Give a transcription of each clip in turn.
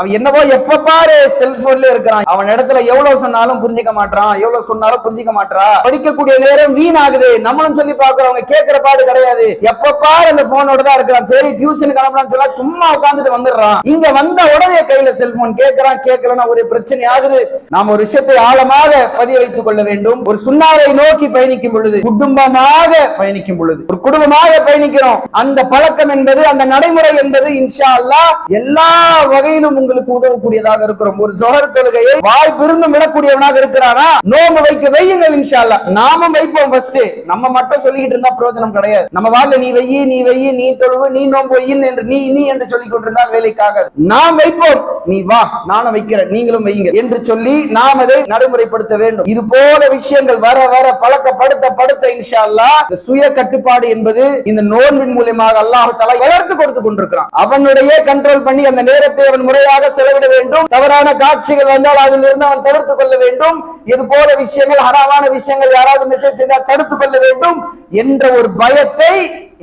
அவன் என்னவோ எப்ப பாரு செல்போன்ல இருக்கிறான். அவன் இடத்துல எவ்வளவு சொன்னாலும் புரிஞ்சுக்க மாட்டான் எவ்வளவு சொன்னாலும் புரிஞ்சுக்க மாட்டா படிக்கக்கூடிய நேரம் வீணாகுது. நம்மளும் சொல்லி பாக்குறவங்க கேட்கிற பாடு கிடையாது. எப்ப பாரு அந்த போனோட தான் இருக்கிறான். சரி டியூஷனுக்கு அனுப்பலாம் சொல்ல சும்மா உட்காந்துட்டு வந்துடுறான். இங்க வந்த உடனே கையில செல்போன் கேட்கிறான் கேட்கலன்னா ஒரு பிரச்சனை ஆகுது. நாம் ஒரு விஷயத்தை ஆழமாக பதிய வைத்துக் கொள்ள வேண்டும். ஒரு சுண்ணாவை நோக்கி பயணிக்கும் பொழுது குடும்பமாக பயணிக்கும் பொழுது ஒரு குடும்பமாக பயணிக்கிறோம். அந்த பழக்கம் என்பது அந்த நடைமுறை என்பது இன்ஷா அல்லாஹ் எல்லா வகையிலும் உங்களுக்கு உதவக்கூடியதாக இருக்கிறோம் ஒரு ஜோஹர் தொழுகையை வாய் பிரிந்தும் விடக்கூடியவனாக இருக்கிறானா? நோம்பு வைக்க வையுங்கள் இன்ஷா நாமும் வைப்போம் ஃபர்ஸ்ட் நம்ம மட்டும் சொல்லிக்கிட்டு இருந்தா பிரயோஜனம் கிடையாது. நம்ம வாழ்ல நீ வெய்யி நீ வெய்யி நீ தொழுவு நீ நோம்பு வையின் என்று நீ நீ என்று சொல்லிக் கொண்டிருந்தால் வேலைக்காக நாம் வைப்போம். நீ வா நானும் வைக்கிறேன் நீங்களும் வையுங்க என்று சொல்லி நாம் அதை நடைமுறைப்படுத்த வேண்டும். இது போல விஷயங்கள் வர வர பழக்கப்படுத்த படுத்த இன்ஷா அல்லாஹ் இந்த சுய கட்டுப்பாடு என்பது இந்த நோன்பின் மூலியமாக அல்லாஹ் தலா வளர்த்து கொடுத்து கொண்டிருக்கிறான். அவனுடைய கண்ட்ரோல் பண்ணி அந்த நேரத்தை அவன் முறையாக செலவிட வேண்டும். தவறான காட்சிகள் வந்தால் அதில் இருந்து அவன் தவிர்த்து கொள்ள வேண்டும். இது போல விஷயங்கள் ஹராமான விஷயங்கள் யாராவது மெசேஜ் செய்தால் தடுத்துக் கொள்ள வேண்டும் என்ற ஒரு பயத்தை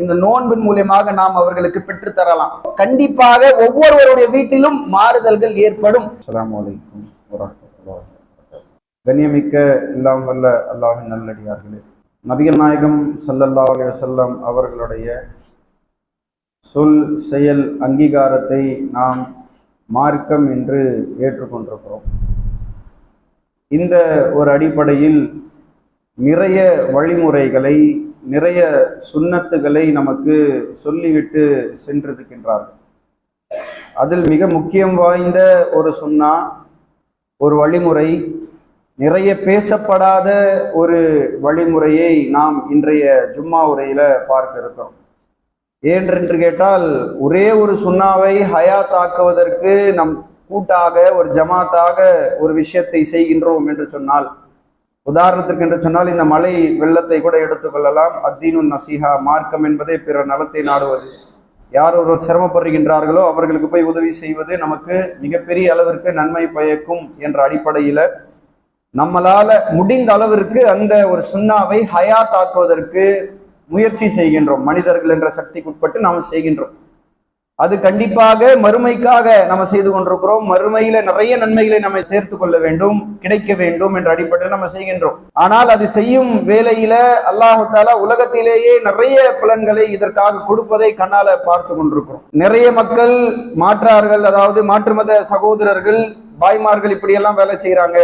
இந்த நோன்பின் மூலியமாக நாம் அவர்களுக்கு பெற்று தரலாம். கண்டிப்பாக ஒவ்வொருவருடைய வீட்டிலும் மாறுதல்கள் ஏற்படும். கண்ணியமிக்க எல்லாம் வல்ல அல்லாஹின் நல்லடியார்களே. நபிகள் நாயகம் சல்லல்லா அலைஹி வஸல்லம் அவர்களுடைய சொல் செயல் அங்கீகாரத்தை நாம் மார்க்கம் என்று ஏற்றுக்கொண்டிருக்கிறோம். இந்த ஒரு அடிப்படையில் நிறைய வழிமுறைகளை நிறைய சுன்னத்துகளை நமக்கு சொல்லிவிட்டு சென்றிருக்கின்றார்கள். அதில் மிக முக்கியம் வாய்ந்த ஒரு சுன்னா ஒரு வழிமுறை நிறைய பேசப்படாத ஒரு வழிமுறையை நாம் இன்றைய ஜும்மா உரையில பார்க்க இருக்கிறோம் ஏனென்று கேட்டால் ஒரே ஒரு சுண்ணாவை ஹயா தாக்குவதற்கு நம் கூட்டாக ஒரு ஜமாத்தாக ஒரு விஷயத்தை செய்கின்றோம் என்று சொன்னால் உதாரணத்திற்கு என்று சொன்னால் இந்த மழை வெள்ளத்தை கூட எடுத்துக்கொள்ளலாம் அத்தீனு நசீஹா மார்க்கம் என்பதே பிற நலத்தை நாடுவது. யார் ஒருவர் சிரமப்படுகின்றார்களோ அவர்களுக்கு போய் உதவி செய்வது நமக்கு மிகப்பெரிய அளவிற்கு நன்மை பயக்கும் என்ற அடிப்படையில் நம்மளால முடிந்த அளவிற்கு அந்த ஒரு சுண்ணாவை ஹயாத் ஆக்குவதற்கு முயற்சி செய்கின்றோம். மனிதர்கள் என்ற சக்திக்குட்பட்டு நாம் செய்கின்றோம். அது கண்டிப்பாக மறுமைக்காக நம்ம செய்து கொண்டிருக்கிறோம். மறுமையில நிறைய நன்மைகளை நம்ம சேர்த்து கொள்ள வேண்டும் கிடைக்க வேண்டும் என்ற அடிப்படையில் நம்ம செய்கின்றோம். ஆனால் அது செய்யும் வேலையில அல்லாஹால உலகத்திலேயே நிறைய பலன்களை இதற்காக கொடுப்பதை கண்ணால பார்த்து கொண்டிருக்கிறோம். நிறைய மக்கள் மாற்றார்கள் அதாவது மாற்று மத சகோதரர்கள் பாய்மார்கள் இப்படியெல்லாம் வேலை செய்யறாங்க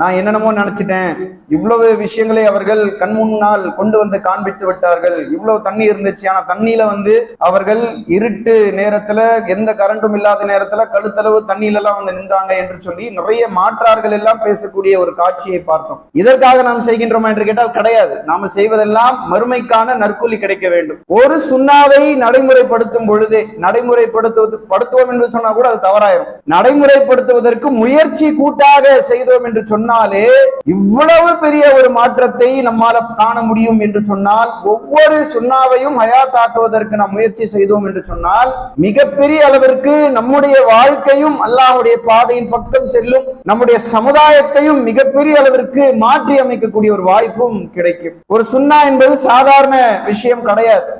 நான் என்னென்னமோ நினைச்சிட்டேன். இவ்வளவு விஷயங்களை அவர்கள் கண் முன்னால் கொண்டு வந்து காண்பித்து விட்டார்கள். இவ்வளவு தண்ணி இருந்துச்சு. ஆனா தண்ணியில வந்து அவர்கள் இருட்டு நேரத்துல எந்த கரண்டும் இல்லாத நேரத்துல கழுத்தளவு தண்ணியில எல்லாம் வந்து நின்றாங்க என்று சொல்லி நிறைய மாற்றார்கள் எல்லாம் பேசக்கூடிய ஒரு காட்சியை பார்த்தோம். இதற்காக நாம் செய்கின்றோமா என்று கேட்டால் கிடையாது. நாம செய்வதெல்லாம் மறுமைக்கான நற்கூலி கிடைக்க வேண்டும். ஒரு சுண்ணாவை நடைமுறைப்படுத்தும் பொழுது நடைமுறைப்படுத்துவது படுத்துவோம் என்று சொன்னா கூட அது தவறாயிரும். நடைமுறைப்படுத்துவதற்கு முயற்சி கூட்டாக செய்தோம் என்று சொன்னாலே இவ்வளவு பெரிய ஒரு மாற்றத்தை நம்மால காண முடியும் என்று சொன்னால் ஒவ்வொரு சுண்ணாவையும் ஹயாத்தாக்குவதற்கு நாம் முயற்சி செய்தோம் என்று சொன்னால் மிகப்பெரிய அளவிற்கு நம்முடைய வாழ்க்கையும் அல்லாஹுடைய பாதையின் பக்கம் செல்லும் நம்முடைய சமுதாயத்தையும் மிகப்பெரிய அளவிற்கு மாற்றி அமைக்கக்கூடிய ஒரு வாய்ப்பும் கிடைக்கும். ஒரு சுண்ணா என்பது சாதாரண விஷயம் கிடையாது.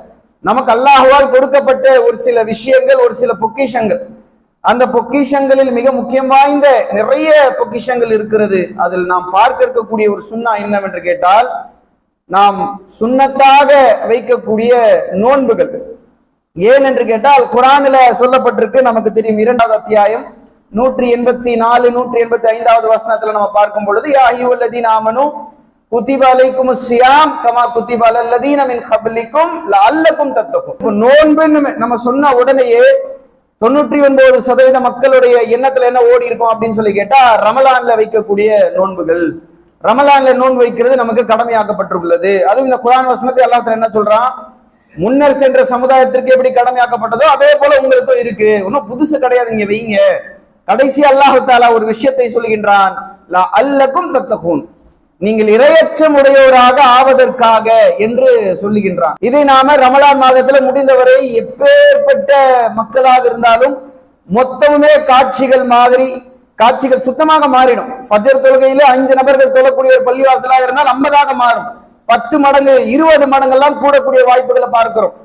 நமக்கு அல்லாஹுவால் கொடுக்கப்பட்ட ஒரு சில விஷயங்கள் ஒரு சில பொக்கிஷங்கள். அந்த பொக்கிஷங்களில் மிக முக்கியம் வாய்ந்த நிறைய பொக்கிஷங்கள் இருக்கிறது. அதில் நாம் பார்க்க இருக்கக்கூடிய ஒரு சுண்ணா என்னவென்று கேட்டால் நாம் சுண்ணத்தாக வைக்கக்கூடிய நோன்புகள். ஏன் என்று கேட்டால் குரானில சொல்லப்பட்டிருக்கு நமக்கு தெரியும் இரண்டாவது அத்தியாயம் நூற்றி எண்பத்தி நாலு நூற்றி எண்பத்தி ஐந்தாவது வசனத்துல நம்ம பார்க்கும் பொழுது யா நாமனும் குத்திபாலைக்கும் குத்திப அலைக்கும் சியாம் கமா குத்திப அல்லதீனமின் கபலிக்கும் லஅல்லக்கும் தத்தக்கும் நோன்புன்னு நம்ம சொன்ன உடனேயே தொண்ணூற்றி ஒன்பது சதவீத மக்களுடைய எண்ணத்துல என்ன ஓடி இருக்கும் அப்படின்னு சொல்லி கேட்டா ரமலான்ல வைக்கக்கூடிய நோன்புகள். ரமலான்ல நோன்பு வைக்கிறது நமக்கு கடமையாக்கப்பட்டுள்ளது. அதுவும் இந்த குரான் வசனத்தை எல்லாத்துல என்ன சொல்றான்? முன்னர் சென்ற சமுதாயத்திற்கு எப்படி கடமையாக்கப்பட்டதோ அதே போல உங்களுக்கும் இருக்கு. ஒன்னும் புதுசு கிடையாது நீங்க வைங்க. கடைசி அல்லாஹு தாலா ஒரு விஷயத்தை சொல்கின்றான். அல்லக்கும் தத்தகூன். நீங்கள் இரையச்சம் உடையவராக ஆவதற்காக என்று சொல்லுகின்றான். இதை நாம ரமலான் மாதத்துல முடிந்தவரை எப்பேற்பட்ட மக்களாக இருந்தாலும் மொத்தமுமே காட்சிகள் மாதிரி காட்சிகள் சுத்தமாக மாறிடும். ஃபஜர் தொழுகையில ஐந்து நபர்கள் தொழக்கூடிய ஒரு பள்ளிவாசலாக இருந்தால் ஐம்பதாக மாறும். பத்து மடங்கு இருபது மடங்கெல்லாம் கூடக்கூடிய வாய்ப்புகளை பார்க்கிறோம்.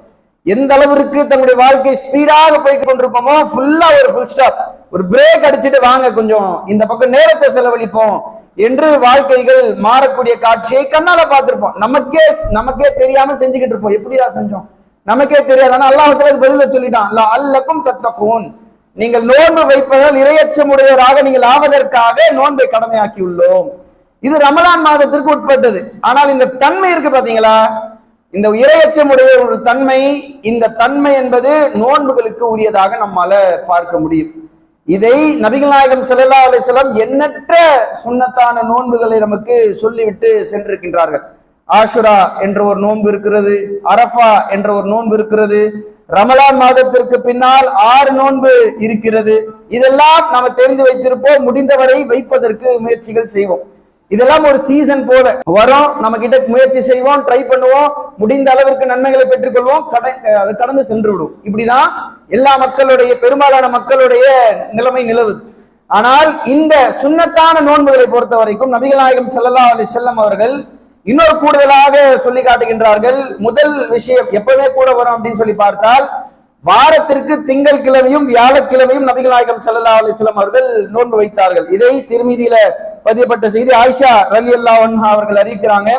எந்த அளவிற்கு தங்களுடைய வாழ்க்கை ஸ்பீடாக போய் கொண்டிருப்போமோ ஃபுல்லா ஒரு ஃபுல் ஸ்டாப் ஒரு பிரேக் அடிச்சுட்டு வாங்க கொஞ்சம். இந்த பக்கம் நேரத்தை செலவழிப்போம். என்று வாழ்க்கைகள் மாறக்கூடிய காட்சியை கண்ணால பார்த்திருப்போம். நமக்கே நமக்கே தெரியாம செஞ்சுக்கிட்டு இருப்போம். எப்படியா செஞ்சோம்? நமக்கே தெரியாது. ஆனா அல்லாஹத்துல பதில சொல்லிட்டான். அல்லக்கும் தத்தக்கும் நீங்கள் நோன்பு வைப்பதால் இரையச்சமுடையவராக நீங்கள் ஆவதற்காக நோன்பை கடமையாக்கி உள்ளோம் இது ரமலான் மாதத்திற்கு உட்பட்டது. ஆனால் இந்த தன்மை இருக்கு பாத்தீங்களா? இந்த இரையச்சமுடைய ஒரு தன்மை இந்த தன்மை என்பது நோன்புகளுக்கு உரியதாக நம்மால பார்க்க முடியும். இதை நபிகள் நாயகம் ஸல்லல்லாஹு அலிஸ்லாம் எண்ணற்ற சுண்ணத்தான நோன்புகளை நமக்கு சொல்லிவிட்டு சென்றிருக்கின்றார்கள். ஆஷுரா என்ற ஒரு நோன்பு இருக்கிறது அரஃபா என்ற ஒரு நோன்பு இருக்கிறது ரமலான் மாதத்திற்கு பின்னால் ஆறு நோன்பு இருக்கிறது. இதெல்லாம் நாம தெரிந்து வைத்திருப்போம் முடிந்தவரை வைப்பதற்கு முயற்சிகள் செய்வோம். இதெல்லாம் ஒரு சீசன் போல. வரும் நம்ம கிட்ட முயற்சி செய்வோம் ட்ரை பண்ணுவோம் முடிந்த அளவிற்கு நன்மைகளை பெற்றுக்கொள்வோம் அது கடந்து சென்று விடும் இப்படிதான் எல்லா மக்களுடைய பெரும்பாலான மக்களுடைய நிலைமை நிலவுது. ஆனால் இந்த சுண்ணத்தான நோன்புகளை பொறுத்த வரைக்கும் நபிகள் நாயகம் ஸல்லல்லாஹு அலைஹி அவர்கள் இன்னொரு கூடுதலாக சொல்லி காட்டுகின்றார்கள். முதல் விஷயம் எப்பவுமே கூட வரும் அப்படின்னு சொல்லி பார்த்தால் வாரத்திற்கு திங்கள் கிழமையும் வியாழக்கிழமையும் நபிகள் நாயகம் சல்லா அலிஸ்லாம் அவர்கள் நோன்பு வைத்தார்கள். இதை திருமீதியில பதியப்பட்ட செய்தி ஆயிஷா ரலி அல்லா அவர்கள் அறிவிக்கிறாங்க.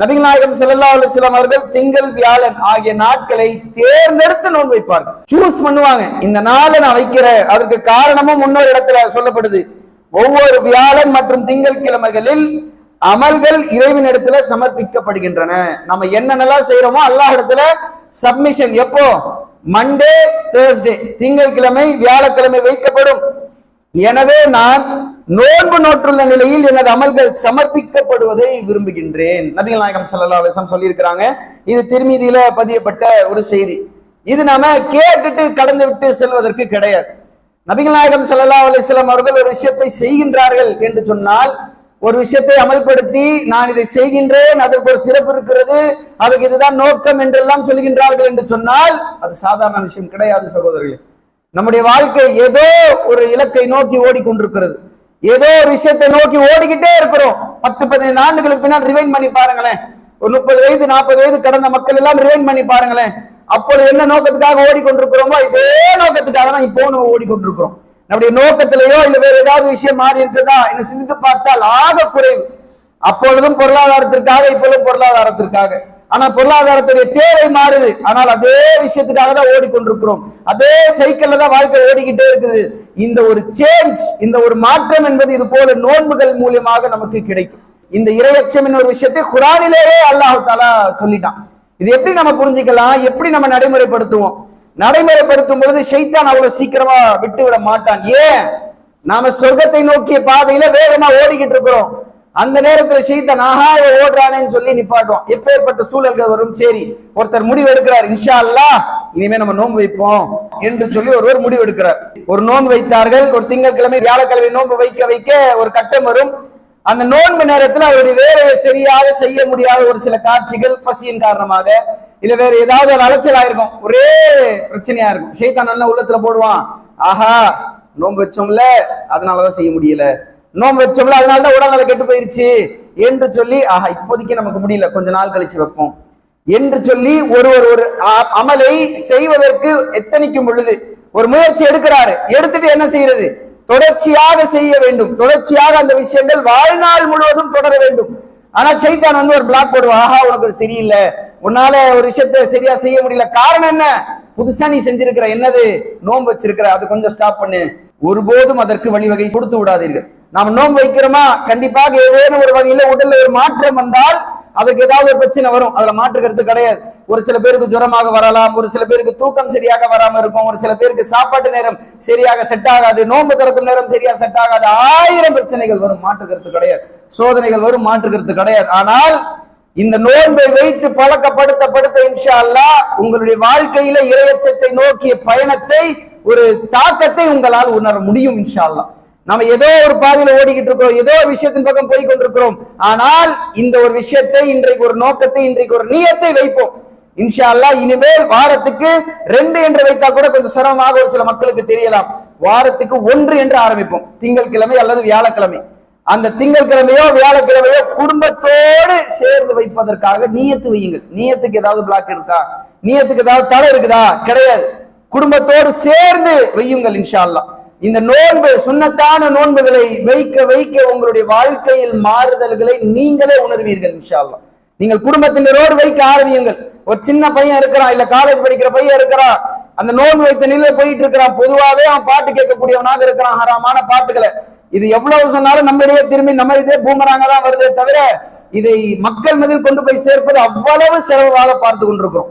நபிகள் நாயகம் சல்லா அலிஸ்லாம் அவர்கள் திங்கள் வியாழன் ஆகிய நாட்களை தேர்ந்தெடுத்து நோன்பு வைப்பார்கள். சூஸ் பண்ணுவாங்க. இந்த நாளை நான் வைக்கிற அதற்கு காரணமும் முன்னொரு இடத்துல சொல்லப்படுது. ஒவ்வொரு வியாழன் மற்றும் திங்கள் கிழமைகளில் அமல்கள் இறைவன் இடத்துல சமர்ப்பிக்கப்படுகின்றன. நம்ம என்னென்னலாம் செய்யறோமோ அல்லாஹ் இடத்துல சப்மிஷன் எப்போ? மண்டே தேர்ஸ்டே திங்கட்கிழமை வியாழக்கிழமை வைக்கப்படும். எனவே நான் நோன்பு நோற்றுள்ள நிலையில் எனது அமல்கள் சமர்ப்பிக்கப்படுவதை விரும்புகின்றேன். நபிகள் நாயகம் ஸல்லல்லாஹு சொல்லியிருக்கிறாங்க. இது திருமீதியில பதியப்பட்ட ஒரு செய்தி. இது நாம கேட்டுட்டு கடந்து விட்டு செல்வதற்கு கிடையாது. நபிகள் நாயகம் சல்லா அலிஸ்லாம் அவர்கள் ஒரு விஷயத்தை செய்கின்றார்கள் என்று சொன்னால் ஒரு விஷயத்தை அமல்படுத்தி நான் இதை செய்கின்றேன் அதற்கு ஒரு சிறப்பு இருக்கிறது அதற்கு இதுதான் நோக்கம் என்றெல்லாம் சொல்கின்றார்கள் என்று சொன்னால் அது சாதாரண விஷயம் கிடையாது சகோதரர்களே. நம்முடைய வாழ்க்கை ஏதோ ஒரு இலக்கை நோக்கி ஓடிக்கொண்டிருக்கிறது. ஏதோ ஒரு விஷயத்தை நோக்கி ஓடிக்கிட்டே இருக்கிறோம். பத்து பதினைந்து ஆண்டுகளுக்கு பின்னால் ரிவைன் பண்ணி பாருங்களேன். ஒரு முப்பது வயது நாற்பது வயது கடந்த மக்கள் எல்லாம் ரிவைன் பண்ணி பாருங்களேன். அப்பொழுது என்ன நோக்கத்துக்காக ஓடிக்கொண்டிருக்கிறோமோ இதே நோக்கத்துக்காக தான் இப்போ நம்ம ஓடிக்கொண்டிருக்கிறோம். நம்முடைய நோக்கத்திலேயோ இல்ல வேற ஏதாவது விஷயம் மாறி இருக்குதா என்று சிந்தித்து பார்த்தால் ஆக குறைவு. அப்பொழுதும் பொருளாதாரத்திற்காக இப்பொழுதும் பொருளாதாரத்திற்காக. ஆனா பொருளாதாரத்துடைய தேவை மாறுது. ஆனால் அதே விஷயத்துக்காக தான் ஓடிக்கொண்டிருக்கிறோம். அதே சைக்கிள்ல தான் வாழ்க்கை ஓடிக்கிட்டே இருக்குது. இந்த ஒரு சேஞ்ச் இந்த ஒரு மாற்றம் என்பது இது போல நோன்புகள் மூலியமாக நமக்கு கிடைக்கும். இந்த இரையச்சம் என்ற ஒரு விஷயத்தை குரானிலேயே அல்லாஹ் தாலா சொல்லிட்டான். இது எப்படி நம்ம புரிஞ்சுக்கலாம்? எப்படி நம்ம நடைமுறைப்படுத்துவோம்? நடைமுறைப்படுத்தும் பொழுது சைத்தான் அவ்வளவு சீக்கிரமா விட்டு விட மாட்டான். ஏன்? நாம சொர்க்கத்தை நோக்கிய பாதையில வேகமா ஓடிக்கிட்டு இருக்கிறோம். அந்த நேரத்துல சீத்தன் ஆஹா ஓடுறானேன்னு சொல்லி நிப்பாட்டுவோம் எப்பேற்பட்ட சூழல்கள் வரும்? சரி ஒருத்தர் முடிவு எடுக்கிறார் இன்ஷா அல்லாஹ் இனிமே நம்ம நோன்பு வைப்போம் என்று சொல்லி ஒருவர் முடிவு எடுக்கிறார் ஒரு நோன்பு வைத்தார்கள். ஒரு திங்கட்கிழமை வியாழக்கிழமை நோன்பு வைக்க வைக்க ஒரு கட்டம் வரும். அந்த நோன்பு நேரத்துல அவருடைய வேலையை சரியாக செய்ய முடியாத ஒரு சில காட்சிகள் பசியின் காரணமாக இல்ல வேற ஏதாவது ஒரு அலைச்சலா இருக்கும் ஒரே பிரச்சனையா இருக்கும். ஷைத்தான் நல்லா உள்ளத்துல போடுவான். ஆஹா நோன்பு வச்சோம்ல அதனாலதான் செய்ய முடியல. நோன்பு வச்சோம்ல அதனாலதான் உடல்நல கெட்டு போயிருச்சு. என்று சொல்லி ஆஹா இப்போதைக்கு நமக்கு முடியல. கொஞ்ச நாள் கழிச்சு வைப்போம். என்று சொல்லி ஒரு ஒரு ஒரு அமலை செய்வதற்கு எத்தனைக்கும் பொழுது ஒரு முயற்சி எடுக்கிறாரு. எடுத்துட்டு என்ன செய்யறது? தொடர்ச்சியாக செய்ய வேண்டும். தொடர்ச்சியாக அந்த விஷயங்கள் வாழ்நாள் முழுவதும் தொடர வேண்டும். ஆனா சைத்தான் வந்து ஒரு பிளாக் போடுவான் ஆஹா உனக்கு ஒரு சரியில்லை. உன்னால ஒரு விஷயத்த சரியா செய்ய முடியல. காரணம் என்ன? புதுசா நீ செஞ்சிருக்கிற என்னது? நோன்பு வச்சிருக்கிற. அது கொஞ்சம் ஸ்டாப் பண்ணு. ஒருபோதும் அதற்கு வழிவகை கொடுத்து விடாதீர்கள். நாம் நோன்பு வைக்கிறோமா? கண்டிப்பாக ஏதேனும் ஒரு வகையில உடல்ல ஒரு மாற்றம் வந்தால் அதுக்கு ஏதாவது ஒரு பிரச்சனை வரும் அதுல மாற்று கருத்து கிடையாது. ஒரு சில பேருக்கு ஜுரமாக வரலாம் ஒரு சில பேருக்கு தூக்கம் சரியாக வராம இருக்கும் ஒரு சில பேருக்கு சாப்பாட்டு நேரம் சரியாக செட் ஆகாது நோன்பு திறக்கும் நேரம் சரியா செட் ஆகாது ஆயிரம் பிரச்சனைகள் வரும் மாற்று கருத்து கிடையாது. சோதனைகள் வரும் மாற்று கருத்து கிடையாது. ஆனால் இந்த நோன்பை வைத்து பழக்கப்படுத்தப்படுத்த இன்ஷா அல்லாஹ் உங்களுடைய வாழ்க்கையில இரையச்சத்தை நோக்கிய பயணத்தை ஒரு தாக்கத்தை உங்களால் உணர முடியும் இன்ஷா அல்லா நம்ம ஏதோ ஒரு பாதையில ஓடிக்கிட்டு இருக்கிறோம் ஏதோ ஒரு விஷயத்தின் பக்கம் போய் கொண்டிருக்கிறோம். ஆனால் இந்த ஒரு விஷயத்தை இன்றைக்கு ஒரு நோக்கத்தை இன்றைக்கு ஒரு நீயத்தை வைப்போம். இன்ஷா அல்லாஹ் இனிமேல் வாரத்துக்கு ரெண்டு என்று வைத்தால் கூட கொஞ்சம் சிரமமாக ஒரு சில மக்களுக்கு தெரியலாம். வாரத்துக்கு ஒன்று என்று ஆரம்பிப்போம். திங்கட்கிழமை அல்லது வியாழக்கிழமை. அந்த திங்கட்கிழமையோ வியாழக்கிழமையோ குடும்பத்தோடு சேர்ந்து வைப்பதற்காக நீயத்து வையுங்கள். நீயத்துக்கு ஏதாவது பிளாக் இருக்கா? நீயத்துக்கு ஏதாவது தடை இருக்குதா? கிடையாது. குடும்பத்தோடு சேர்ந்து வையுங்கள் இன்ஷா அல்லா இந்த நோன்பு சுன்னத்தான நோன்புகளை வைக்க வைக்க உங்களுடைய வாழ்க்கையில் மாறுதல்களை நீங்களே உணர்வீர்கள் இன்ஷால்லா நீங்கள் குடும்பத்தினரோடு வைக்க ஆரம்பியுங்கள். ஒரு சின்ன பையன் இருக்கிறான் இல்ல காலேஜ் படிக்கிற பையன் இருக்கிறான். அந்த நோன்பு வைத்த நிலையில போயிட்டு இருக்கிறான். பொதுவாவே அவன் பாட்டு கேட்கக்கூடியவனாக இருக்கிறான். ஹராமான பாட்டுகளை. இது எவ்வளவு சொன்னாலும் நம்மிடையே திரும்பி நம்ம இதே பூமராங்க தான் வருதே தவிர இதை மக்கள் மதில் கொண்டு போய் சேர்ப்பது அவ்வளவு செலவாக பார்த்து கொண்டிருக்கிறோம்.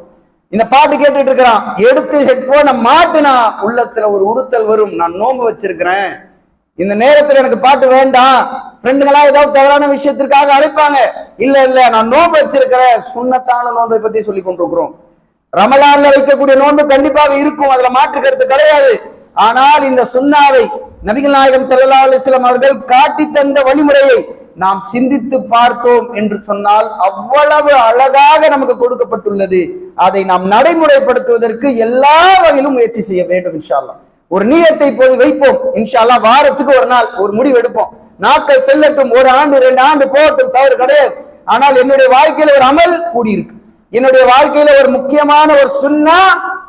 இந்த பாட்டு கேட்டுட்டு இருக்கிறான் எடுத்து ஹெட்போனை மாட்டுனா உள்ளத்துல ஒரு உறுத்தல் வரும். நான் நோன்பு வச்சிருக்கிறேன். இந்த நேரத்துல எனக்கு பாட்டு வேண்டாம். ஃப்ரெண்டுங்களா ஏதாவது தவறான விஷயத்திற்காக அழைப்பாங்க. இல்ல இல்ல நான் நோன்பு வச்சிருக்கிறேன். சுண்ணத்தான நோன்பை பத்தி சொல்லி கொண்டிருக்கிறோம். ரமலான்ல வைக்கக்கூடிய நோன்பு கண்டிப்பாக இருக்கும். அதுல மாற்று கருத்து கிடையாது. ஆனால் இந்த சுண்ணாவை நபிகள் நாயகம் ஸல்லல்லாஹு அலைஹி அவர்கள் காட்டி தந்த வழிமுறையை நாம் சிந்தித்து பார்த்தோம் என்று சொன்னால் அவ்வளவு அழகாக நமக்கு கொடுக்கப்பட்டுள்ளது. அதை நாம் நடைமுறைப்படுத்துவதற்கு எல்லா வகையிலும் முயற்சி செய்ய வேண்டும் இன்ஷால்லா ஒரு நீயத்தை இப்போது வைப்போம். இன்ஷால்லா வாரத்துக்கு ஒரு நாள் ஒரு முடிவு எடுப்போம். நாட்கள் செல்லட்டும். ஒரு ஆண்டு ரெண்டு ஆண்டு போகட்டும். தவறு கிடையாது. ஆனால் என்னுடைய வாழ்க்கையில ஒரு அமல் கூடியிருக்கு. என்னுடைய வாழ்க்கையில ஒரு முக்கியமான ஒரு சுன்னா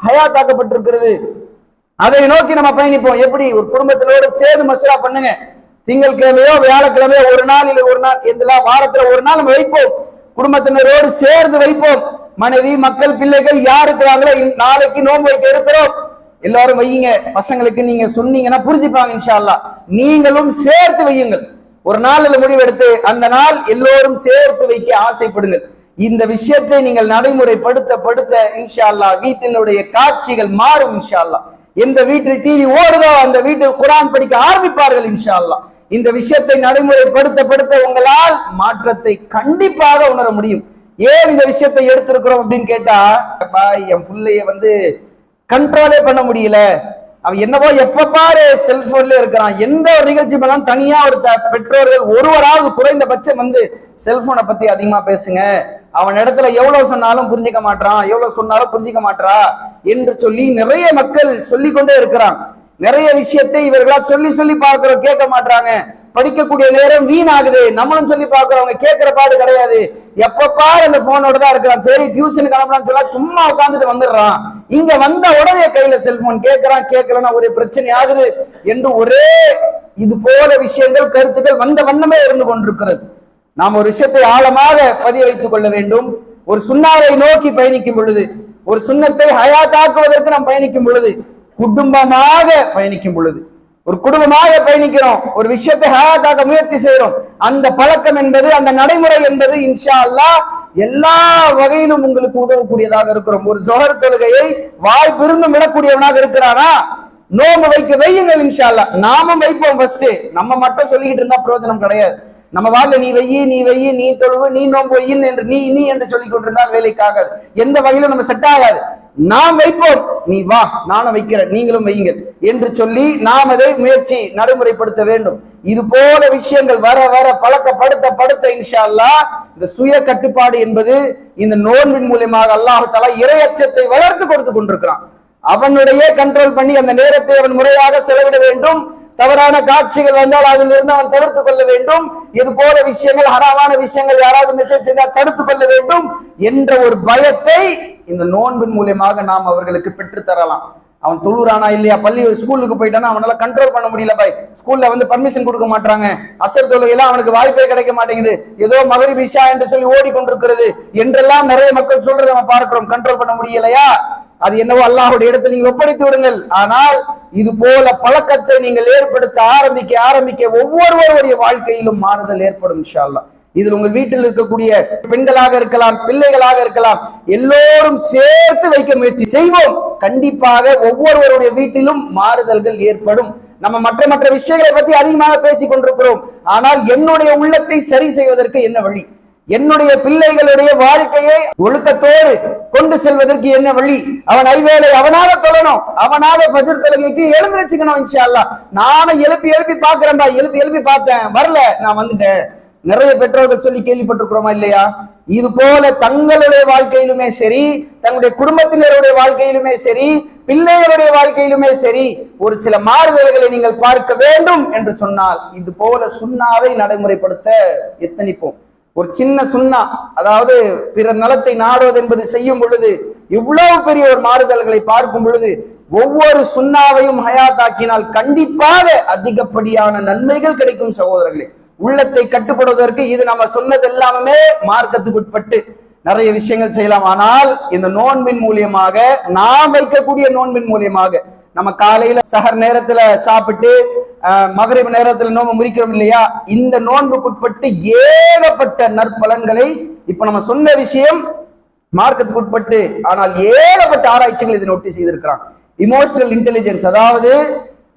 ஹயாத்தாக்கப்பட்டிருக்கிறது. அதை நோக்கி நம்ம பயணிப்போம். எப்படி? ஒரு குடும்பத்தினோட சேர்ந்து மசூரா பண்ணுங்க. திங்கட்கிழமையோ வியாழக்கிழமையோ ஒரு நாள் இல்லை ஒரு நாள் எந்த வாரத்துல ஒரு நாள் நம்ம வைப்போம். குடும்பத்தினரோடு சேர்ந்து வைப்போம். மனைவி மக்கள் பிள்ளைகள் யார் இருக்கிறாங்களோ நாளைக்கு நோன்பு வைக்க இருக்கிறோம். எல்லாரும் வையுங்க. பசங்களுக்கு நீங்க சொன்னீங்கன்னா புரிஞ்சுப்பாங்க இன்ஷா அல்லாஹ் நீங்களும் சேர்த்து வையுங்கள். ஒரு நாள்ல முடிவெடுத்து அந்த நாள் எல்லோரும் சேர்த்து வைக்க ஆசைப்படுங்கள். இந்த விஷயத்தை நீங்கள் நடைமுறைப்படுத்த படுத்த இன்ஷா அல்லாஹ் வீட்டினுடைய காட்சிகள் மாறும் இன்ஷா அல்லாஹ் எந்த வீட்டில் டிவி ஓடுதோ அந்த வீட்டில் குரான் படிக்க ஆரம்பிப்பார்கள் இன்ஷால்லா இந்த விஷயத்தை நடைமுறைப்படுத்தப்படுத்த உங்களால் மாற்றத்தை கண்டிப்பாக உணர முடியும். ஏன் இந்த விஷயத்தை எடுத்திருக்கிறோம் அப்படின்னு கேட்டா என் பிள்ளைய வந்து கண்ட்ரோலே பண்ண முடியல. அவன் என்னவோ எப்ப பாரு செல்போன்ல இருக்கிறான். எந்த ஒரு நிகழ்ச்சி பண்ணாலும் தனியா ஒரு த- பெற்றோர்கள் ஒருவராவது குறைந்தபட்சம் வந்து செல்போனை பத்தி அதிகமா பேசுங்க. அவன் இடத்துல எவ்வளவு சொன்னாலும் புரிஞ்சுக்க மாட்டான் எவ்வளவு சொன்னாலும் புரிஞ்சுக்க மாட்டா என்று சொல்லி நிறைய மக்கள் சொல்லிக்கொண்டே இருக்கிறான். நிறைய விஷயத்தை இவர்களா சொல்லி சொல்லி பார்க்கிறோம் கேட்க மாட்றாங்க. படிக்கக்கூடிய நேரம் வீணாகுது. நம்மளும் சொல்லி பார்க்கறவங்க கேட்கிற பாடு கிடையாது. எப்பப்பா அந்த போனோட தான் இருக்கிறான். சரி டியூஷன் கிளம்பலாம் சொன்னா சும்மா உட்காந்துட்டு வந்துடுறான். இங்க வந்த உடனே கையில செல்போன் கேட்கறான். கேட்கலன்னா ஒரே பிரச்சனை ஆகுது என்று ஒரே இது போல விஷயங்கள் கருத்துக்கள் வந்த வண்ணமே இருந்து கொண்டிருக்கிறது. நாம் ஒரு விஷயத்தை ஆழமாக பதிய வைத்துக் கொள்ள வேண்டும். ஒரு சுண்ணாவை நோக்கி பயணிக்கும் பொழுது ஒரு சுண்ணத்தை ஹயாத்தாக்குவதற்கு நாம் பயணிக்கும் பொழுது குடும்பமாக பயணிக்கும் பொழுது ஒரு குடும்பமாக பயணிக்கிறோம் ஒரு விஷயத்தை ஹயாத்தாக்க முயற்சி செய்யறோம் அந்த பழக்கம் என்பது அந்த நடைமுறை என்பது இன்ஷா அல்லா எல்லா வகையிலும் உங்களுக்கு உதவக்கூடியதாக இருக்கிறோம். ஒரு ஜொஹர் தொழுகையை வாய் பிரிந்தும் விடக்கூடியவனாக இருக்கிறானா? நோம்பு வைக்க வையுங்கள் இன்ஷா அல்லா நாமும் வைப்போம் ஃபர்ஸ்ட் நம்ம மட்டும் சொல்லிக்கிட்டு இருந்தா பிரயோஜனம் கிடையாது. நம்ம வாழ்ல நீ வெய்யி நீ வெய்யி நீ தொழுவு நீ நோம்பு வையின் என்று நீ நீ என்று சொல்லிக் கொண்டிருந்தால் வேலைக்காகாது. எந்த வகையிலும் நம்ம செட் ஆகாது. நாம் வைப்போம். நீ வா நானும் வைக்கிறேன் நீங்களும் வையுங்கள் என்று சொல்லி நாம் அதை முயற்சி நடைமுறைப்படுத்த வேண்டும். இது போல விஷயங்கள் வர வர பழக்கப்படுத்த படுத்த இன்ஷா அல்லாஹ் இந்த சுய கட்டுப்பாடு என்பது இந்த நோன்பின் மூலியமாக அல்லாஹ் இறையச்சத்தை இரையச்சத்தை வளர்த்து கொடுத்து கொண்டிருக்கிறான். அவனுடைய கண்ட்ரோல் பண்ணி அந்த நேரத்தை அவன் முறையாக செலவிட வேண்டும். தவறான காட்சிகள் வந்தால் அதிலிருந்து அவன் தவிர்த்து கொள்ள வேண்டும். இது போல விஷயங்கள் ஹராமான விஷயங்கள் யாராவது மெசேஜ் செய்தால் தடுத்துக் கொள்ள வேண்டும் என்ற ஒரு பயத்தை இந்த நோன்பின் மூலியமாக நாம் அவர்களுக்கு பெற்றுத்தரலாம் அவன் துளுரானா இல்லையா? பள்ளி ஸ்கூலுக்கு போயிட்டானா? அவனால கண்ட்ரோல் பண்ண முடியல பாய். ஸ்கூல்ல வந்து பர்மிஷன் கொடுக்க மாட்டாங்க அசர் தொழுகையெல்லாம் அவனுக்கு வாய்ப்பே கிடைக்க மாட்டேங்குது. ஏதோ மகரி பிஷா என்று சொல்லி ஓடிக்கொண்டிருக்கிறது என்றெல்லாம் நிறைய மக்கள் சொல்றதை நம்ம பார்க்கிறோம். கண்ட்ரோல் பண்ண முடியலையா? அது என்னவோ அல்லாஹுடைய இடத்தை நீங்கள் ஒப்படைத்து விடுங்கள். ஆனால் இது போல பழக்கத்தை நீங்கள் ஏற்படுத்த ஆரம்பிக்க ஆரம்பிக்க ஒவ்வொருவருடைய வாழ்க்கையிலும் மாறுதல் ஏற்படும் இன்ஷா இதில் உங்கள் வீட்டில் இருக்கக்கூடிய பெண்களாக இருக்கலாம் பிள்ளைகளாக இருக்கலாம் எல்லோரும் சேர்த்து வைக்க முயற்சி செய்வோம். கண்டிப்பாக ஒவ்வொருவருடைய வீட்டிலும் மாறுதல்கள் ஏற்படும். நம்ம மற்ற மற்ற விஷயங்களை பத்தி அதிகமாக பேசிக் கொண்டிருக்கிறோம். ஆனால் என்னுடைய உள்ளத்தை சரி செய்வதற்கு என்ன வழி? என்னுடைய பிள்ளைகளுடைய வாழ்க்கையை ஒழுக்கத்தோடு கொண்டு செல்வதற்கு என்ன வழி? அவன் ஐவேளை அவனாக தொடணும். அவனாக பஜர் தொழுகைக்கு எழுந்திருச்சுக்கணும் இன்ஷா நானும் எழுப்பி எழுப்பி பாக்குறேன்பா எழுப்பி எழுப்பி பார்த்தேன். வரல. நான் வந்துட்டேன். நிறைய பெற்றோர்கள் சொல்லி கேள்விப்பட்டிருக்கிறோமா இல்லையா? இது போல தங்களுடைய வாழ்க்கையிலுமே சரி தங்களுடைய குடும்பத்தினருடைய வாழ்க்கையிலுமே சரி பிள்ளைகளுடைய வாழ்க்கையிலுமே சரி ஒரு சில மாறுதல்களை நீங்கள் பார்க்க வேண்டும் என்று சொன்னால் இது போல சுண்ணாவை நடைமுறைப்படுத்த எத்தனிப்போம்? ஒரு சின்ன சுண்ணா அதாவது பிறர் நலத்தை நாடுவது என்பது செய்யும் பொழுது இவ்வளவு பெரிய ஒரு மாறுதல்களை பார்க்கும் பொழுது ஒவ்வொரு சுண்ணாவையும் ஹயாத்தாக்கினால் கண்டிப்பாக அதிகப்படியான நன்மைகள் கிடைக்கும் சகோதரர்களே. உள்ளத்தை கட்டுப்படுவதற்கு இது நம்ம சொன்னது எல்லாமே மார்க்கத்துக்கு உட்பட்டு நிறைய விஷயங்கள் செய்யலாம். ஆனால் இந்த நோன்பின் மூலியமாக நாம் வைக்கக்கூடிய நோன்பின் மூலியமாக நம்ம காலையில சகர் நேரத்துல சாப்பிட்டு மகரிப நேரத்துல நோன்பு முறிக்கிறோம் இல்லையா? இந்த நோன்புக்குட்பட்டு ஏகப்பட்ட நற்பலன்களை இப்ப நம்ம சொன்ன விஷயம் மார்க்கத்துக்கு உட்பட்டு ஆனால் ஏகப்பட்ட ஆராய்ச்சிகள் இதை ஒட்டி செய்திருக்கிறான். இமோஷனல் இன்டெலிஜென்ஸ் அதாவது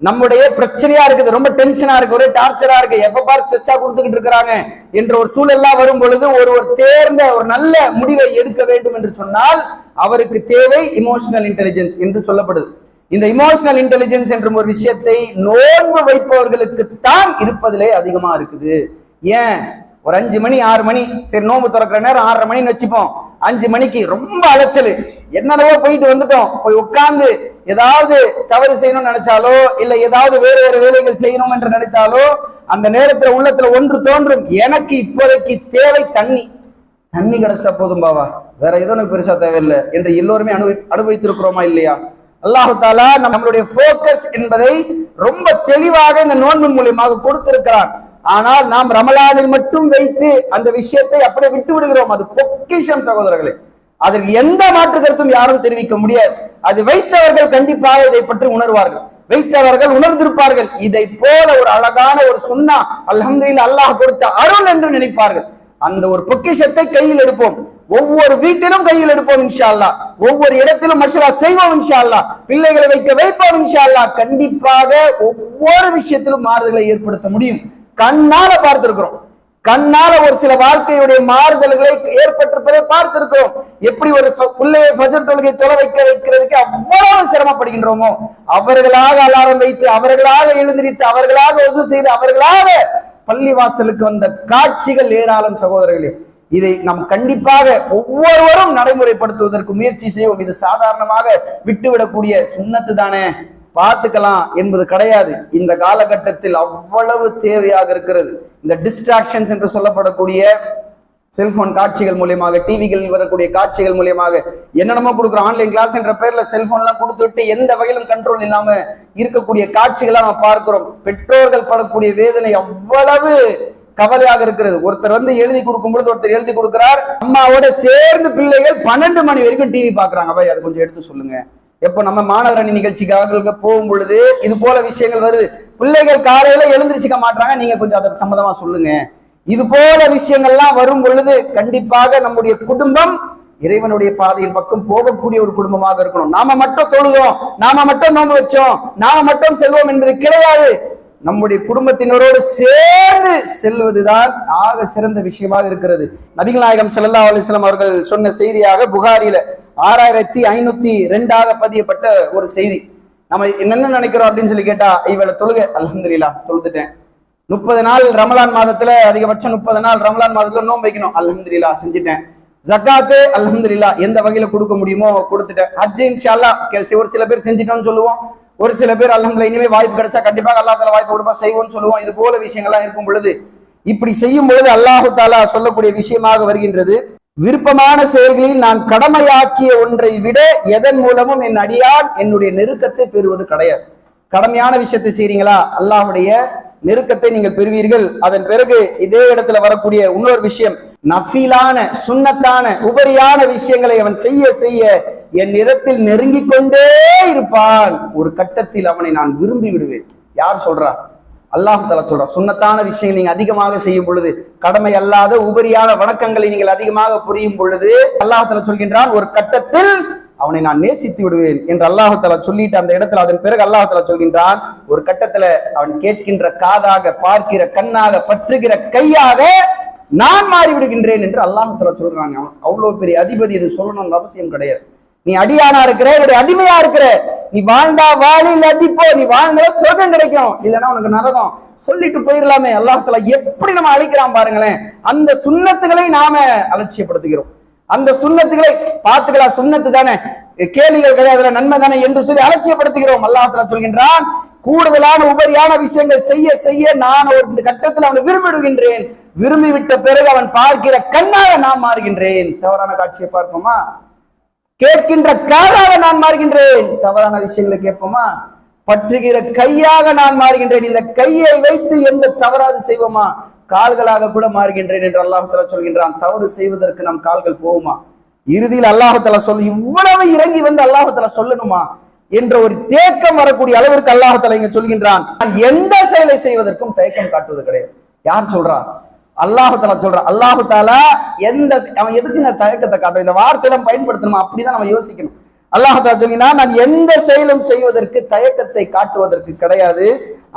நம்முடைய பிரச்சனையா இருக்குது ரொம்ப டென்ஷனா இருக்கு ஒரே டார்ச்சரா இருக்கு. எப்ப பார் ஸ்ட்ரெஸ்ஸா கொடுத்துக்கிட்டு இருக்கிறாங்க என்ற ஒரு சூழல்லாம் வரும் பொழுது ஒரு ஒரு தேர்ந்த ஒரு நல்ல முடிவை எடுக்க வேண்டும் என்று சொன்னால் அவருக்கு தேவை இமோஷனல் இன்டெலிஜென்ஸ் என்று சொல்லப்படுது. இந்த இமோஷனல் இன்டெலிஜென்ஸ் என்ற ஒரு விஷயத்தை நோன்பு வைப்பவர்களுக்கு தான் இருப்பதிலே அதிகமா இருக்குது. ஏன்? ஒரு அஞ்சு மணி ஆறு மணி. சரி நோன்பு திறக்கிற நேரம் ஆறரை மணின்னு வச்சுப்போம். அஞ்சு மணிக்கு ரொம்ப அலைச்சல். என்னென்னவோ போயிட்டு வந்துட்டோம். போய் உட்கார்ந்து ஏதாவது தவறு செய்யணும்னு நினைச்சாலோ இல்ல ஏதாவது வேறு வேறு வேலைகள் செய்யணும் என்று நினைத்தாலோ அந்த நேரத்துல உள்ளத்துல ஒன்று தோன்றும். எனக்கு இப்போதைக்கு தேவை தண்ணி. தண்ணி கிடைச்சிட்டா போதும் பாவா. வேற எதுவும் எனக்கு பெருசா தேவையில்லை என்று எல்லோருமே அனுபவி அனுபவித்திருக்கிறோமா இல்லையா? அல்லாஹாலா நம்மளுடைய போக்கஸ் என்பதை ரொம்ப தெளிவாக இந்த நோன்பு மூலியமாக கொடுத்திருக்கிறான். ஆனால் நாம் ரமலானில் மட்டும் வைத்து அந்த விஷயத்தை அப்படியே விட்டு விடுகிறோம் அது பொக்கிஷம் சகோதரர்களே. அதற்கு எந்த மாற்று கருத்தும் யாரும் தெரிவிக்க முடியாது. அது வைத்தவர்கள் கண்டிப்பாக இதை பற்றி உணர்வார்கள். வைத்தவர்கள் உணர்ந்திருப்பார்கள். இதை போல ஒரு அழகான ஒரு சுன்னா அல்ஹம்துலில்லாஹ் அல்லாஹ் கொடுத்த அருள் என்று நினைப்பார்கள். அந்த ஒரு பொக்கிஷத்தை கையில் எடுப்போம். ஒவ்வொரு வீட்டிலும் கையில் எடுப்போம் இன்ஷா அல்லாஹ் ஒவ்வொரு இடத்திலும் மஷலா செய்வோம் இன்ஷா அல்லாஹ் பிள்ளைகளை வைக்க வைப்போம் இன்ஷா அல்லாஹ் கண்டிப்பாக ஒவ்வொரு விஷயத்திலும் மாறுதலை ஏற்படுத்த முடியும். கண்ணால பார்த்திருக்கிறோம். கண்ணால ஒரு சில வாழ்க்கையுடைய மாறுதல்களை ஏற்பட்டிருப்பதை பார்த்திருக்கிறோம். எப்படி ஒரு பிள்ளையை ஃபஜர் தொழுகை தொலை வைக்க வைக்கிறதுக்கு அவ்வளவு சிரமப்படுகின்றோமோ? அவர்களாக அலாரம் வைத்து அவர்களாக எழுந்திரித்து அவர்களாக ஒது செய்து அவர்களாக பள்ளிவாசலுக்கு வந்த காட்சிகள் ஏராளம் சகோதரர்களே. இதை நாம் கண்டிப்பாக ஒவ்வொருவரும் நடைமுறைப்படுத்துவதற்கு முயற்சி செய்வோம். இது சாதாரணமாக விட்டுவிடக்கூடிய சுண்ணத்து தானே பார்த்துக்கலாம் என்பது கிடையாது. இந்த காலகட்டத்தில் அவ்வளவு தேவையாக இருக்கிறது. இந்த டிஸ்ட்ராக்ஷன்ஸ் என்று சொல்லப்படக்கூடிய செல்போன் காட்சிகள் மூலியமாக டிவிகள் வரக்கூடிய காட்சிகள் மூலியமாக என்னென்னமோ கொடுக்குறோம். ஆன்லைன் கிளாஸ் என்ற பேர்ல செல்போன்லாம் கொடுத்துட்டு எந்த வகையிலும் கண்ட்ரோல் இல்லாம இருக்கக்கூடிய காட்சிகளை நம்ம பார்க்கிறோம். பெற்றோர்கள் படக்கூடிய வேதனை அவ்வளவு கவலையாக இருக்கிறது. ஒருத்தர் வந்து எழுதி கொடுக்கும் பொழுது ஒருத்தர் எழுதி கொடுக்கிறார். அம்மாவோட சேர்ந்து பிள்ளைகள் பன்னெண்டு மணி வரைக்கும் டிவி பாக்குறாங்க பாய் அது கொஞ்சம் எடுத்து சொல்லுங்க. எப்போ நம்ம மாணவரணி நிகழ்ச்சிக்காக போகும் பொழுது இது போல விஷயங்கள் வருது. பிள்ளைகள் காலையில எழுந்திருச்சுக்க மாட்டாங்க நீங்க கொஞ்சம் அதை சம்மதமா சொல்லுங்க. இது போல விஷயங்கள்லாம் வரும் பொழுது கண்டிப்பாக நம்முடைய குடும்பம் இறைவனுடைய பாதையின் பக்கம் போகக்கூடிய ஒரு குடும்பமாக இருக்கணும். நாம மட்டும் தொழுதோம். நாம மட்டும் நோன்பு வச்சோம். நாம மட்டும் செல்வோம் என்பது கிடையாது. நம்முடைய குடும்பத்தினரோடு சேர்ந்து செல்வதுதான் ஆக சிறந்த விஷயமாக இருக்கிறது. நபிகள் நாயகம் ஸல்லல்லாஹு அலிஸ்லாம் அவர்கள் சொன்ன செய்தியாக புகாரில ஆறாயிரத்தி ஐநூத்தி ரெண்டாக பதியப்பட்ட ஒரு செய்தி. நம்ம என்ன நினைக்கிறோம் அப்படின்னு சொல்லி கேட்டா இவளை தொழுக. அலமதுல்லா தொழுதுட்டேன். முப்பது நாள் ரமலான் மாதத்துல அதிகபட்சம் முப்பது நாள் ரமலான் மாதத்துல நோன்பு வைக்கணும். அலமதுல்லா செஞ்சுட்டேன். ஜக்காத்து அலமதுல்லா எந்த வகையில கொடுக்க முடியுமோ கொடுத்துட்டேன். ஹஜ் இன்ஷால்லா ஒரு சில பேர் செஞ்சுட்டோம்னு சொல்லுவோம். ஒரு சில பேர் அல்ஹம்துலில்லாஹ் இனிமே வாய்ப்பு கிடைச்சா கண்டிப்பாக அல்லாஹ் வாய்ப்பு கொடுப்பா செய்வோம்னு சொல்லுவோம். இது போல விஷயங்கள்லாம் இருக்கும் பொழுது இப்படி செய்யும் பொழுது அல்லாஹு தாலா சொல்லக்கூடிய விஷயமாக வருகின்றது. விருப்பமான செயல்களில் நான் கடமையாக்கிய ஒன்றை விட எதன் மூலமும் என் அடியான் என்னுடைய நெருக்கத்தை பெறுவது கிடையாது. கடமையான விஷயத்தை செய்றீங்களா? அல்லாஹுடைய நெருக்கத்தை நீங்கள் பெறுவீர்கள். அதன் பிறகு இதே இடத்துல வரக்கூடிய இன்னொரு விஷயம் நஃபீலான சுண்ணத்தான உபரியான விஷயங்களை அவன் செய்ய செய்ய என் இடத்தில் நெருங்கி கொண்டே இருப்பான். ஒரு கட்டத்தில் அவனை நான் விரும்பி விடுவேன். யார் சொல்றா? அல்லாஹ் சொல்றா சுண்ணத்தான சுன்னத்தான விஷயங்கள் நீங்க அதிகமாக செய்யும் பொழுது கடமை அல்லாத உபரியான வணக்கங்களை நீங்கள் அதிகமாக புரியும் பொழுது அல்லாஹ் சொல்கின்றான் ஒரு கட்டத்தில் அவனை நான் நேசித்து விடுவேன் என்று அல்லாஹ் சொல்லிட்டு அந்த இடத்துல அதன் பிறகு அல்லாஹ் சொல்கின்றான் ஒரு கட்டத்துல அவன் கேட்கின்ற காதாக பார்க்கிற கண்ணாக பற்றுகிற கையாக நான் மாறி விடுகின்றேன் என்று அல்லாஹ் சொல்றாங்க அவன் அவ்வளவு பெரிய அதிபதி இது சொல்லணும்னு அவசியம் கிடையாது. நீ அடியானா இருக்கிற என்னுடைய அடிமையா இருக்கிற நீ வாழ்ந்தா வாழி இல்லாட்டி போ நீ வாழ்ந்தா சொர்க்கம் கிடைக்கும் இல்லைன்னா உனக்கு நரகம். சொல்லிட்டு போயிடலாமே அல்லாஹ்தாலா எப்படி நம்ம அழைக்கிறான் பாருங்களேன் அந்த சுண்ணத்துகளை நாம அலட்சியப்படுத்துகிறோம். அந்த சுண்ணத்துகளை பார்த்துக்கலாம். சுண்ணத்து தானே. கேள்விகள் கிடையாதுல நன்மை தானே என்று சொல்லி அலட்சியப்படுத்துகிறோம். அல்லாஹத்துல சொல்கின்றான் கூடுதலான உபரியான விஷயங்கள் செய்ய செய்ய நான் ஒரு கட்டத்தில் அவனை விரும்பிடுகின்றேன். விரும்பி விட்ட பிறகு அவன் பார்க்கிற கண்ணாக நான் மாறுகின்றேன். தவறான காட்சியை பார்ப்போமா? கேட்கின்ற காதாக நான் மாறுகின்றேன். தவறான விஷயங்களை கேட்போமா? பற்றுகிற கையாக நான் மாறுகின்றேன். இந்த கையை வைத்து எந்த தவறாது செய்வோமா? கால்களாக கூட மாறுகின்றேன் என்று அல்லாஹால சொல்கின்றான். தவறு செய்வதற்கு நம் கால்கள் போகுமா? இறுதியில் அல்லாஹால சொல்ல இவ்வளவு இறங்கி வந்து அல்லாஹால சொல்லணுமா? என்ற ஒரு தேக்கம் வரக்கூடிய அளவிற்கு அல்லாஹால இங்க சொல்கின்றான். நான் எந்த செயலை செய்வதற்கும் தயக்கம் காட்டுவது கிடையாது. யார் சொல்றா? அல்லாஹு சொல்றான் அல்லாஹு எந்த அவன் எதுக்குங்க தயக்கத்தை காட்டும் இந்த வார்த்தையெல்லாம் பயன்படுத்தணுமா? அப்படிதான் நம்ம யோசிக்கணும். அல்லாஹால சொல்லினா நான் எந்த செயலும் செய்வதற்கு தயக்கத்தை காட்டுவதற்கு கிடையாது.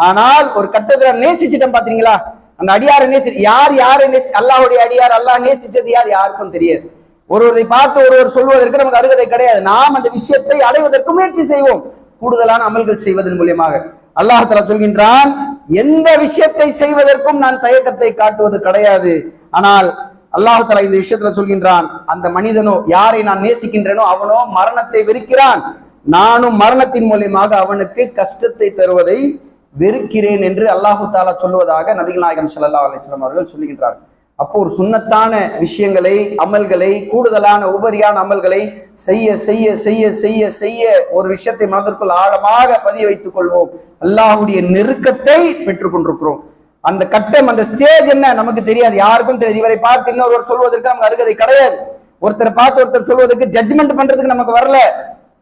ஆனால் ஒரு கட்டத்தில் நேசிச்சிட்டேன் பாத்தீங்களா? அந்த அடியாரை நேசி யார் யாரை நேசி அல்லாஹுடைய அடியார் அல்லாஹ் நேசிச்சது யார்? யாருக்கும் தெரியாது. ஒருவரை பார்த்து ஒருவர் சொல்வதற்கு நமக்கு அருகதை கிடையாது. நாம் அந்த விஷயத்தை அடைவதற்கு முயற்சி செய்வோம். கூடுதலான அமல்கள் செய்வதன் மூலியமாக. அல்லாஹ் தலா சொல்கின்றான் எந்த விஷயத்தை செய்வதற்கும் நான் தயக்கத்தை காட்டுவது கிடையாது. ஆனால் அல்லாஹ் தஆலா இந்த விஷயத்துல சொல்கின்றான் அந்த மனிதனோ யாரை நான் நேசிக்கின்றேனோ அவனோ மரணத்தை வெறுக்கிறான். நானும் மரணத்தின் மூலியமாக அவனுக்கு கஷ்டத்தை தருவதை வெறுக்கிறேன் என்று அல்லாஹு தாலா சொல்லுவதாக நபிகள் நாயகம் சல்லா அலிஸ்லாம் அவர்கள் சொல்லுகின்றார்கள். அப்போ ஒரு சுண்ணத்தான விஷயங்களை அமல்களை கூடுதலான உபரியான அமல்களை செய்ய செய்ய செய்ய செய்ய செய்ய ஒரு விஷயத்தை மனதிற்குள் ஆழமாக பதிய வைத்துக் கொள்வோம். அல்லாஹுடைய நெருக்கத்தை பெற்றுக் கொண்டிருக்கிறோம். அந்த கட்டம் அந்த ஸ்டேஜ் என்ன நமக்கு தெரியாது. யாருக்கும் தெரியாது. இவரை பார்த்து இன்னொருவர் சொல்வதற்கு நமக்கு அருகதை கிடையாது. ஒருத்தரை பார்த்து ஒருத்தர் சொல்வதற்கு ஜட்ஜ்மெண்ட் பண்றதுக்கு நமக்கு வரல.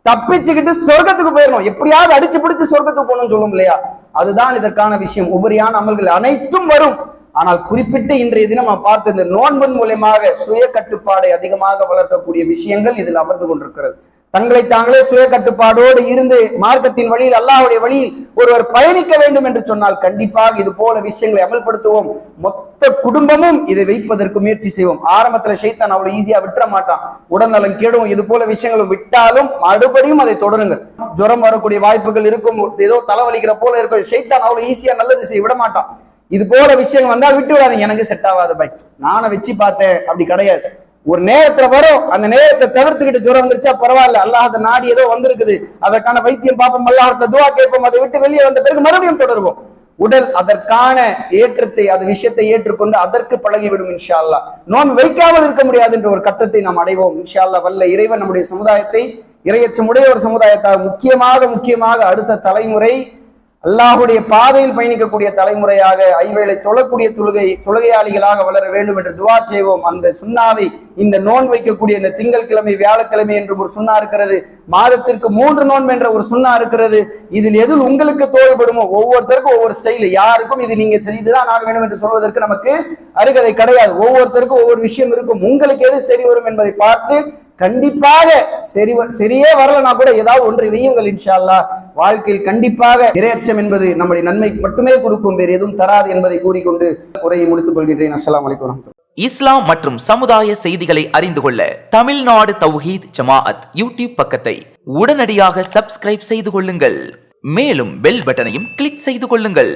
தப்பிச்சுக்கிட்டு சொர்க்கத்துக்கு போயிடணும். எப்படியாவது அடிச்சு பிடிச்சு சொர்க்கத்துக்கு போகணும்னு சொல்லும் இல்லையா? அதுதான் இதற்கான விஷயம். உபரியான அமல்கள் அனைத்தும் வரும். ஆனால் குறிப்பிட்டு இன்றைய தினம் நாம் பார்த்த இந்த நோன்பின் மூலியமாக சுய கட்டுப்பாடை அதிகமாக வளர்க்கக்கூடிய விஷயங்கள் இதில் அமர்ந்து கொண்டிருக்கிறது. தங்களை தாங்களே சுய கட்டுப்பாடோடு இருந்து மார்க்கத்தின் வழியில் அல்லாஹுடைய வழியில் ஒருவர் பயணிக்க வேண்டும் என்று சொன்னால் கண்டிப்பாக இது போல விஷயங்களை அமல்படுத்துவோம். மொத்த குடும்பமும் இதை வைப்பதற்கு முயற்சி செய்வோம். ஆரம்பத்துல ஷைத்தான் அவ்வளவு ஈஸியா விட்டுற மாட்டான். உடல்நலம் கெடும் இது போல விஷயங்களும் விட்டாலும் மறுபடியும் அதை தொடருங்கள். ஜுரம் வரக்கூடிய வாய்ப்புகள் இருக்கும் ஏதோ தலைவலிக்கிற போல இருக்கும். ஷைத்தான் அவ்வளவு ஈஸியா நல்லது செய்ய விட மாட்டான். இது போல விஷயங்கள் வந்தா விட்டு விடாதீங்க. எனக்கு செட் ஆகாது பை நானும் வச்சு பார்த்தேன். அப்படி கிடையாது. ஒரு நேரத்துல வரும் அந்த நேரத்தை தவிர்த்துக்கிட்டு ஜுரம் வந்துருச்சா பரவாயில்ல. அல்லாஹ் நாடி ஏதோ வந்திருக்குது. அதற்கான வைத்தியம் பார்ப்போம் அல்லாஹத்துல துவா கேட்போம் அதை விட்டு வெளியே வந்த பிறகு மறுபடியும் தொடருவோம். உடல் அதற்கான ஏற்றத்தை அது விஷயத்தை ஏற்றுக்கொண்டு அதற்கு பழகிவிடும் இன்ஷா அல்லாஹ் நோன்பு வைக்காமல் இருக்க முடியாது என்ற ஒரு கட்டத்தை நாம் அடைவோம் இன்ஷா அல்லா வல்ல இறைவன் நம்முடைய சமுதாயத்தை இரையச்சமுடைய ஒரு சமுதாயத்தாக முக்கியமாக முக்கியமாக அடுத்த தலைமுறை அல்லாஹுடைய பாதையில் பயணிக்கக்கூடிய தலைமுறையாக ஐவேளை தொழக்கூடிய தொழுகை தொழுகையாளிகளாக வளர வேண்டும் என்று துவா செய்வோம். அந்த சுண்ணாவை இந்த நோன் வைக்கக்கூடிய இந்த திங்கட்கிழமை வியாழக்கிழமை என்று ஒரு சுண்ணா இருக்கிறது. மாதத்திற்கு மூன்று நோன்பு என்ற ஒரு சுண்ணா இருக்கிறது. இதில் எதில் உங்களுக்கு தோல்படுமோ ஒவ்வொருத்தருக்கும் ஒவ்வொரு ஸ்டைல் யாருக்கும் இது நீங்க செய்துதான் ஆக வேண்டும் என்று சொல்வதற்கு நமக்கு அருகதை கிடையாது. ஒவ்வொருத்தருக்கும் ஒவ்வொரு விஷயம் இருக்கும். உங்களுக்கு எது சரி வரும் என்பதை பார்த்து கண்டிப்பாக சரி வ- சரியே வரலனா கூட ஏதாவது ஒன்றை வெய்யுங்கள் இன்ஷா அல்லாஹ் வாழ்க்கையில் கண்டிப்பாக இரையச்சம் என்பது நம்முடைய நன்மை மட்டுமே கொடுக்கும் வேறு எதுவும் தராது என்பதை கூறிக்கொண்டு உரையை முடித்துக் கொள்கின்றேன். அஸ்லாம் வலைக்கம் இஸ்லாம் மற்றும் சமுதாய செய்திகளை அறிந்து கொள்ள தமிழ்நாடு தௌஹீத் ஜமாஅத் யூடியூப் பக்கத்தை உடனடியாக சப்ஸ்கிரைப் செய்து கொள்ளுங்கள். மேலும் பெல் பட்டனையும் கிளிக் செய்து கொள்ளுங்கள்.